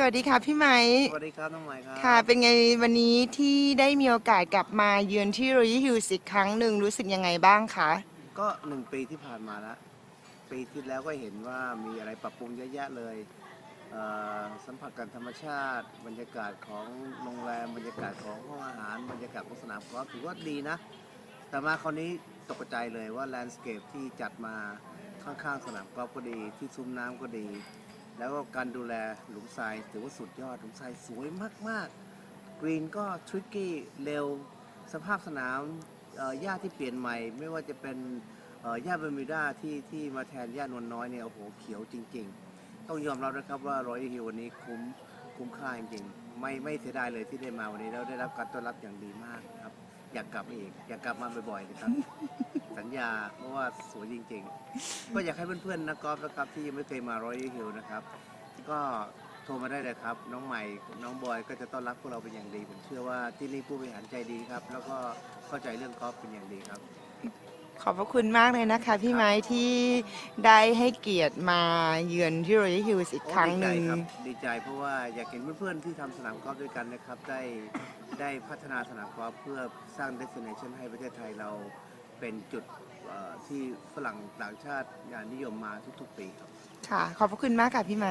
สวัสดีค่ะพี่ไหมสวัสดีครับน้องใหม่ครับค่ะ เป็นไงวันนี้ที่ได้มีโอกาสกลับมาเยือนที่รอยัลฮิลส์อีกครั้งหนึ่งรู้สึกยังไงบ้างคะก็หนึ่งปีที่ผ่านมาแล้วปีที่แล้วก็เห็นว่ามีอะไรปรับปรุงเยอะแยะเลยเอ่อสัมผัสกับธรรมชาติ บรรยากาศของโรงแรมบรรยากาศของห้องอาหาร บรรยากาศของสนามกอล์ฟถือว่าดีนะ แต่มาคราวนี้ตกใจเลยว่าแลนด์สเคปที่จัดมาข้างๆสนามกอล์ฟก็ดี ที่ซุ้มน้ำก็ดี แล้วก็การดูแลหลุมทรายถือว่าสุดยอดหลุมทรายสวยมากๆ กรีนก็ทริกกี้เร็ว สภาพสนามหญ้าที่เปลี่ยนใหม่ ไม่ว่าจะเป็นหญ้าเบอร์มิวดาที่ที่มาแทนหญ้านวลน้อยเนี่ยโอ้โหเขียวจริง ๆ ต้องยอมรับนะครับว่ารอยฮิลวันนี้คุ้มคุ้มค่าจริงๆไม่ไม่เสียดายเลยที่ได้มาวันนี้แล้วได้รับการต้อนรับอย่างดีมากครับ อยากกลับมาอีกอยากกลับมาบ่อยๆนะครับ สัญญาเพราะว่าสวยจริงๆ ก็อยากให้เพื่อนๆนักกอล์ฟนะครับที่ยังไม่เคยมารอยัลฮิลนะครับ ก็โทรมาได้เลยครับ น้องใหม่น้องบอยก็จะต้อนรับพวกเราเป็นอย่างดี ผมเชื่อว่าที่นี่ผู้บริหารใจดีครับ แล้วก็เข้าใจเรื่องกอล์ฟเป็นอย่างดีครับ ขอบพระคุณมากเลยนะคะพี่ไหมที่ได้ให้เกียรติมาเยือนที่รอยัลฮิลส์อีกครั้งหนึ่งโอ้ดีใจครับดีใจเพราะว่าอยากเห็นเพื่อนๆที่ทำสนามกอล์ฟด้วยกันนะครับ ได้ได้พัฒนาสนามกอล์ฟเพื่อสร้างเดส i เนชันให้ประเทศไทยเรา เป็นจุดเอ่อที่ฝรั่งต่างชาตินิยมมาทุกๆปีครับ ค่ะ ขอบพระคุณมากค่ะพี่ไหม